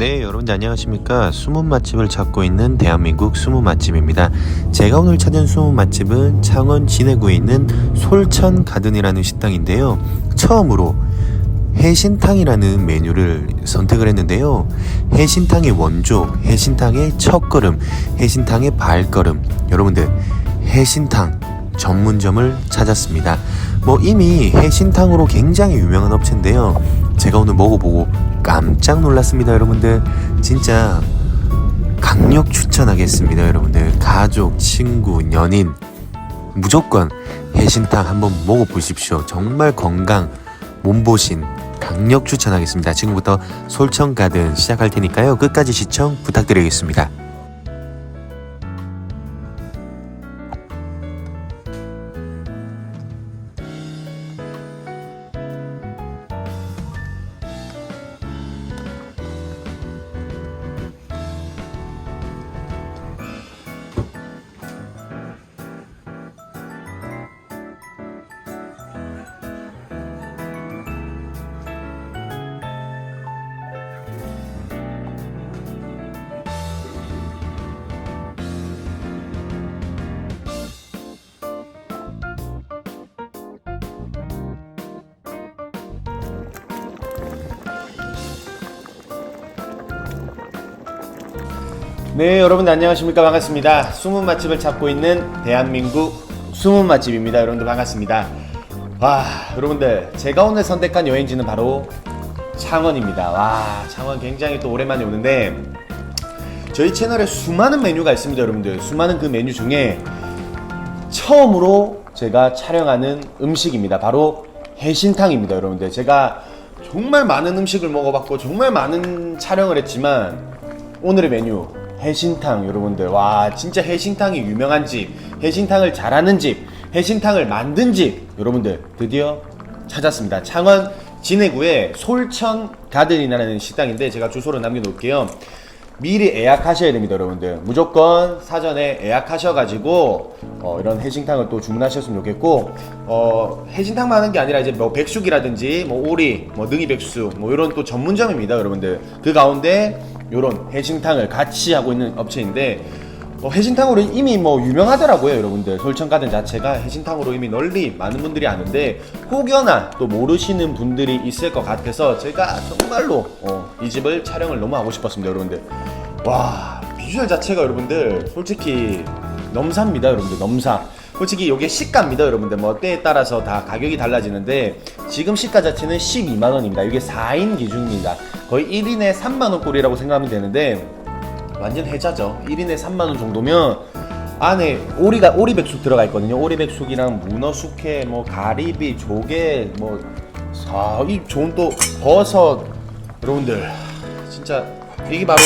네, 여러분 안녕하십니까? 숨은 맛집을 찾고 있는 대한민국 숨은 맛집입니다. 제가 오늘 찾은 숨은 맛집은 창원 진해구에 있는 솔천 가든이라는 식당인데요. 처음으로 해신탕이라는 메뉴를 선택을 했는데요. 해신탕의 원조, 해신탕의 첫걸음, 해신탕의 발걸음. 여러분들, 해신탕 전문점을 찾았습니다. 뭐 이미 해신탕으로 굉장히 유명한 업체인데요. 제가 오늘 먹어보고 깜짝 놀랐습니다, 여러분들. 진짜 강력 추천하겠습니다, 여러분들. 가족, 친구, 연인 무조건 해신탕 한번 먹어보십시오. 정말 건강 몸보신 강력 추천하겠습니다. 지금부터 솔청 가든 시작할 테니까요. 끝까지 시청 부탁드리겠습니다. 네, 여러분들 안녕하십니까? 반갑습니다. 숨은 맛집을 찾고 있는 대한민국 숨은 맛집입니다. 여러분들 반갑습니다. 와, 여러분들 제가 오늘 선택한 여행지는 바로 창원입니다. 와, 창원 굉장히 또 오랜만에 오는데 저희 채널에 수많은 메뉴가 있습니다, 여러분들. 수많은 그 메뉴 중에 처음으로 제가 촬영하는 음식입니다. 바로 해신탕입니다, 여러분들. 제가 정말 많은 음식을 먹어봤고 정말 많은 촬영을 했지만 오늘의 메뉴 해신탕 여러분들. 와 진짜 해신탕이 유명한 집 해신탕을 잘하는 집 해신탕을 만든 집 여러분들 드디어 찾았습니다. 창원 진해구의 솔천 가든이라는 식당인데 제가 주소를 남겨놓을게요. 미리 예약하셔야 됩니다 여러분들. 무조건 사전에 예약하셔가지고 어, 이런 해신탕을 또 주문하셨으면 좋겠고 어, 해신탕만 하는 게 아니라 이제 뭐 백숙이라든지 뭐 오리 뭐 능이 백숙 뭐 이런 또 전문점입니다 여러분들. 그 가운데 이런 해신탕을 같이 하고 있는 업체인데 어, 해신탕으로 이미 뭐 유명하더라고요 여러분들. 솔천가든 자체가 해신탕으로 이미 널리 많은 분들이 아는데 혹여나 또 모르시는 분들이 있을 것 같아서 제가 정말로 어, 이 집을 촬영을 너무 하고 싶었습니다 여러분들. 와 비주얼 자체가 여러분들 솔직히 넘사입니다 여러분들. 넘사 솔직히 이게 시가입니다 여러분들. 뭐 때에 따라서 다 가격이 달라지는데 지금 시가 자체는 12만원입니다. 이게 4인 기준입니다. 거의 1인에 3만원 꼴이라고 생각하면 되는데 완전 해자죠. 1인에 3만원 정도면 안에 오리가 오리 백숙 들어가 있거든요. 오리 백숙이랑 문어 숙회 뭐 가리비 조개 뭐이 좋은 또 버섯. 여러분들 진짜 이게 바로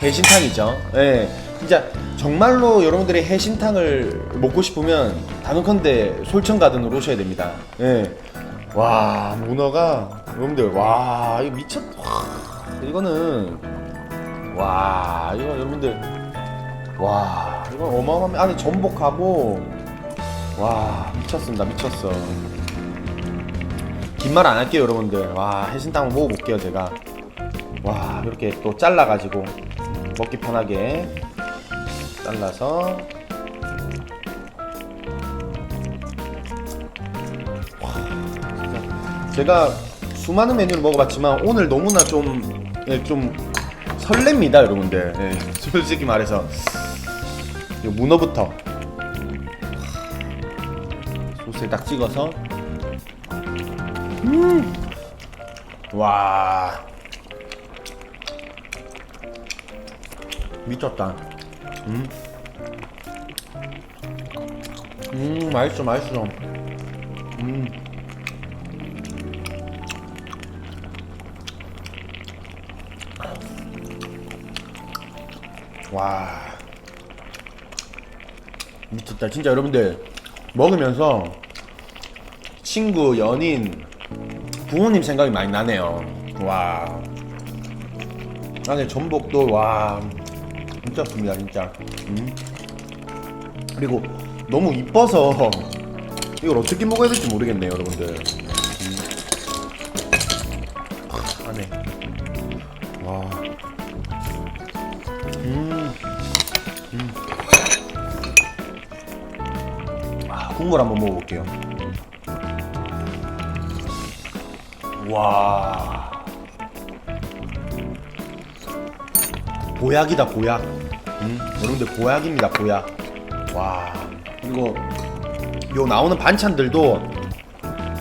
해신탕이죠. 예. 진짜 정말로 여러분들이 해신탕을 먹고 싶으면 단언컨대 솔천가든으로 오셔야 됩니다. 예 와 문어가 여러분들 와 이거 미쳤 와. 이거는 와 이거 여러분들 와 이거 어마어마한 안에 전복하고 와 미쳤습니다. 미쳤어. 긴 말 안 할게요 여러분들. 와 해신탕 한번 먹어볼게요 제가. 와 이렇게 또 잘라가지고 먹기 편하게 잘라서. 와, 진짜. 제가 수많은 메뉴를 먹어봤지만 오늘 너무나 좀, 예, 좀 설렙니다 여러분들. 예, 솔직히 말해서. 이 문어부터. 소스에 딱 찍어서. 음. 와. 미쳤다. 음. 음 맛있어 맛있어. 음. 와. 미쳤다. 진짜 여러분들 먹으면서 친구 연인 부모님 생각이 많이 나네요. 와. 안에 전복도 와. 미쳤습니다 진짜. 음. 그리고 너무 이뻐서 이걸 어떻게 먹어야 될지 모르겠네요 여러분들 음. 안에 와 음. 음. 아, 국물 한번 먹어볼게요. 와. 보약이다 보약. 음, 여러분들 보약입니다 보약. 와. 그리고 요 나오는 반찬들도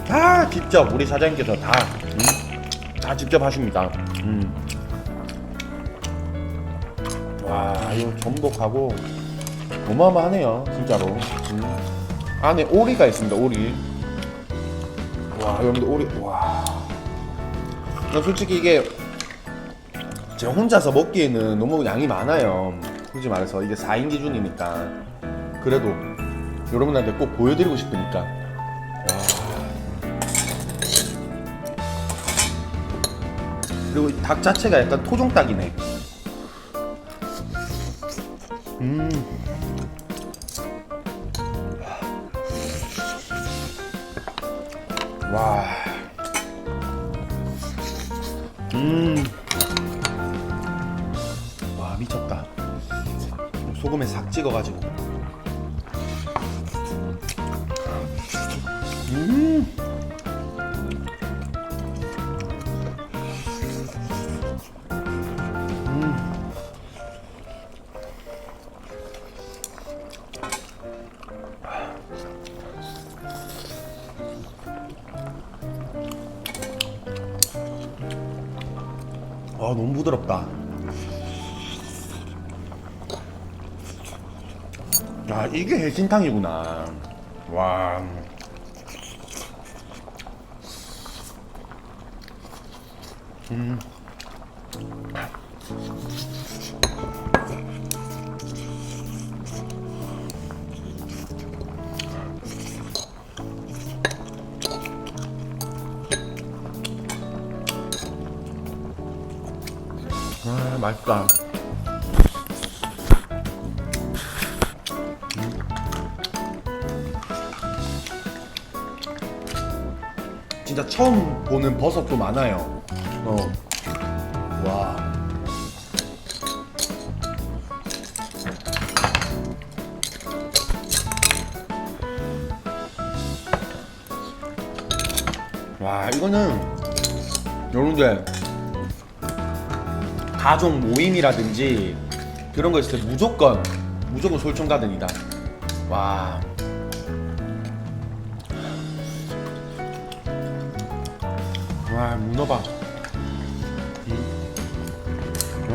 다 직접 우리 사장님께서 다, 음, 다 직접 하십니다. 음. 와, 이거 전복하고 어마어마하네요, 진짜로. 음. 안에 오리가 있습니다, 오리. 와, 여러분들 오리, 와. 나 솔직히 이게 제가 혼자서 먹기에는 너무 양이 많아요. 솔직히 말해서 이게 4인 기준이니까. 그래도 여러분한테 꼭 보여드리고 싶으니까. 그리고 이닭 자체가 약간 토종닭이네. 음. 와. 음. 와, 미쳤다. 소금에 싹 찍어가지고. 음. 아 너무 부드럽다. 야 이게 해신탕이구나. 와. 음. 아 맛있다. 진짜 처음 보는 버섯도 많아요. 어. 와. 와, 이거는 여러분들 가족 모임이라든지 그런 거 있을 때 무조건 무조건 솔총 가든이다. 와. 와 문어밥.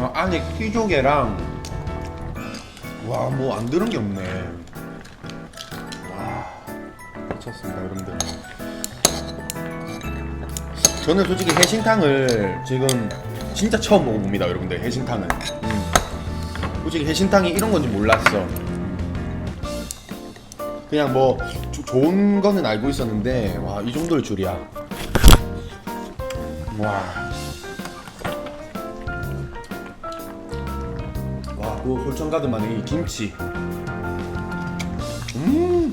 음. 와 안에 키조개랑 와 뭐 안 들은 게 없네. 와 미쳤습니다 여러분들. 저는 솔직히 해신탕을 지금 진짜 처음 먹어봅니다 여러분들 해신탕은. 음. 솔직히 해신탕이 이런 건지 몰랐어. 그냥 뭐 조- 좋은 거는 알고 있었는데 와 이 정도일 줄이야. 와. 그 솔천가드만의 이 김치. 음.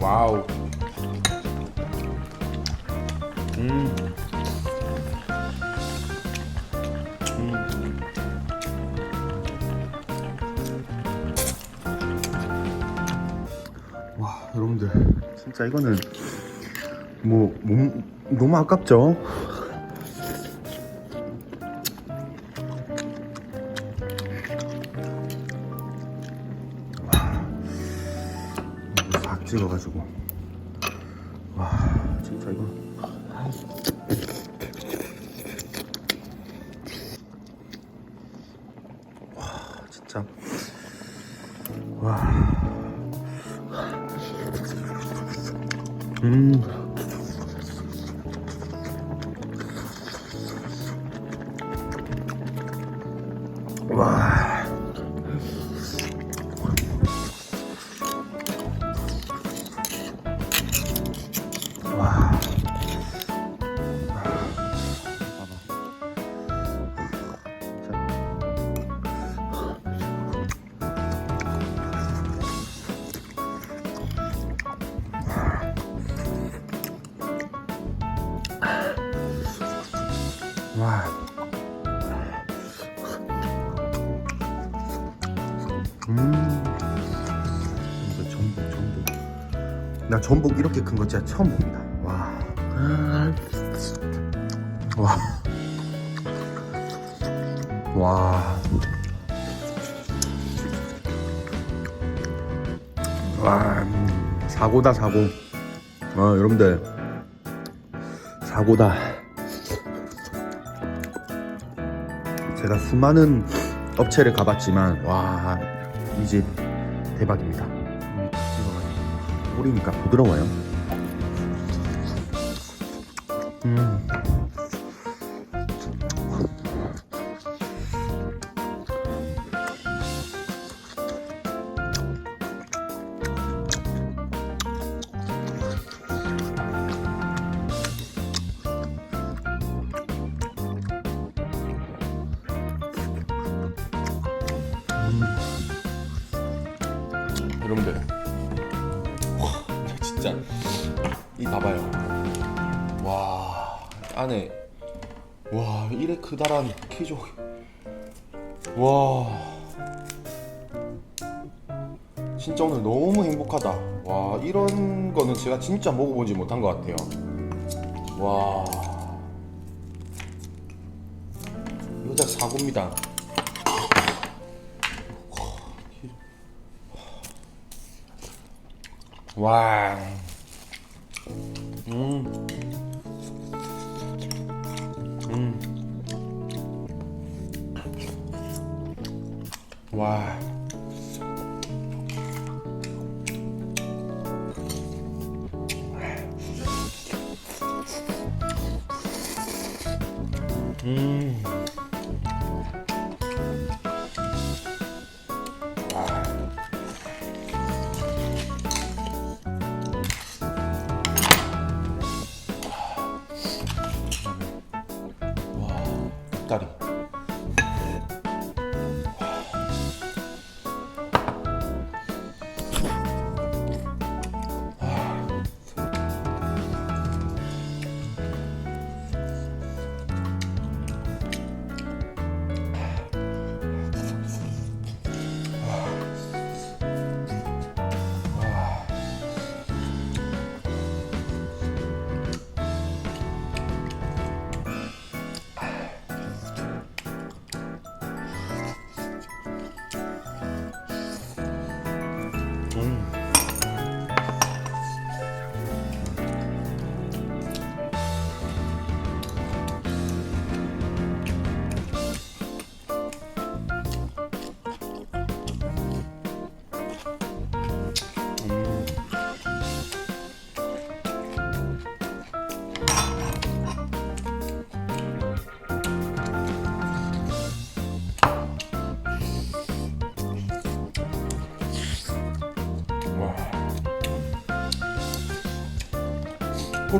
와우. 음. 음. 와, 여러분들. 진짜 이거는 뭐, 몸, 너무 아깝죠? 음 와. 음. 이거 전복 전복. 나 전복 이렇게 큰 거 진짜 처음 봅니다. 와. 와. 와. 와. 음, 사고다 사고. 아 여러분들 사고다. 제가 수많은 업체를 가봤지만 와 이 집 대박입니다. 오리니까 부드러워요. 음. 여러분들 와 진짜 이 봐봐요. 와 안에 와 이래 크다란 키조개 와. 진짜 오늘 너무 행복하다. 와 이런 거는 제가 진짜 먹어보지 못한 것 같아요. 와. 다 사고입니다 와. 음. 음. 와.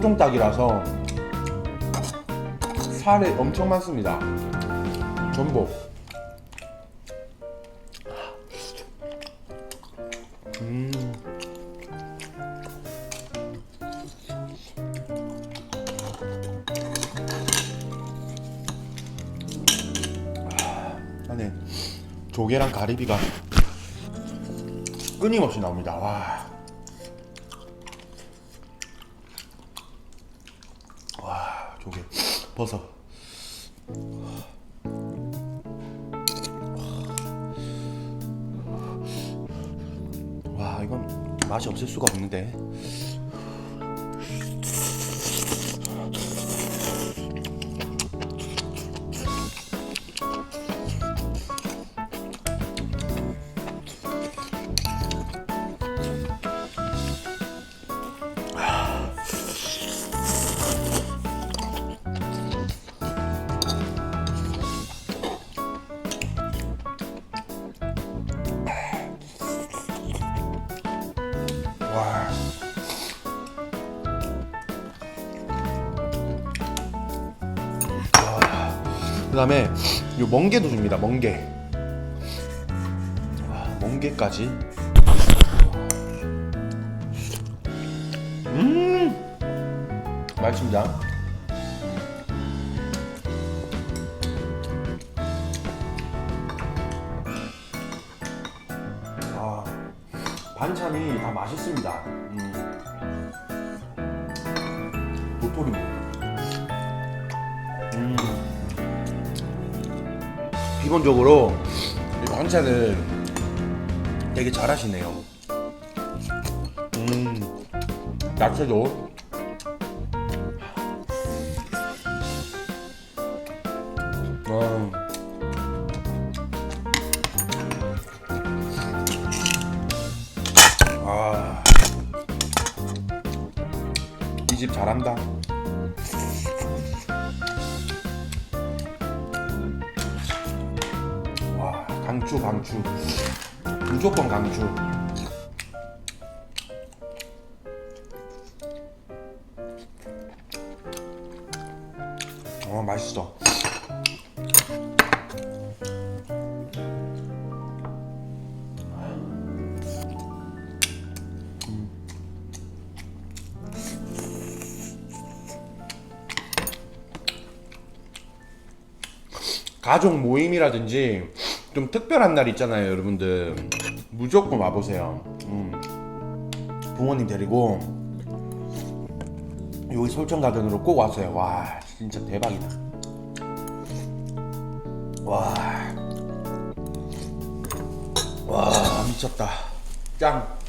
토종 닭이라서 살이 엄청 많습니다. 전복. 음. 아, 안에 조개랑 가리비가 끊임없이 나옵니다. 와. 와, 버섯. 와, 이건 맛이 없을 수가 없는데. 그 다음에 요 멍게도 줍니다. 멍게. 와, 멍게까지. 음, 맛있습니다. 반찬이 다 맛있습니다. 음. 도토리 묵. 음. 기본적으로 이 반찬을 되게 잘하시네요. 음. 야채도. 와, 강추, 강추. 무조건 강추. 가족 모임이라든지 좀 특별한 날 있잖아요, 여러분들. 무조건 와보세요. 음. 부모님 데리고 여기 솔천 가든으로 꼭 와세요. 와, 진짜 대박이다. 와, 와 미쳤다. 짱.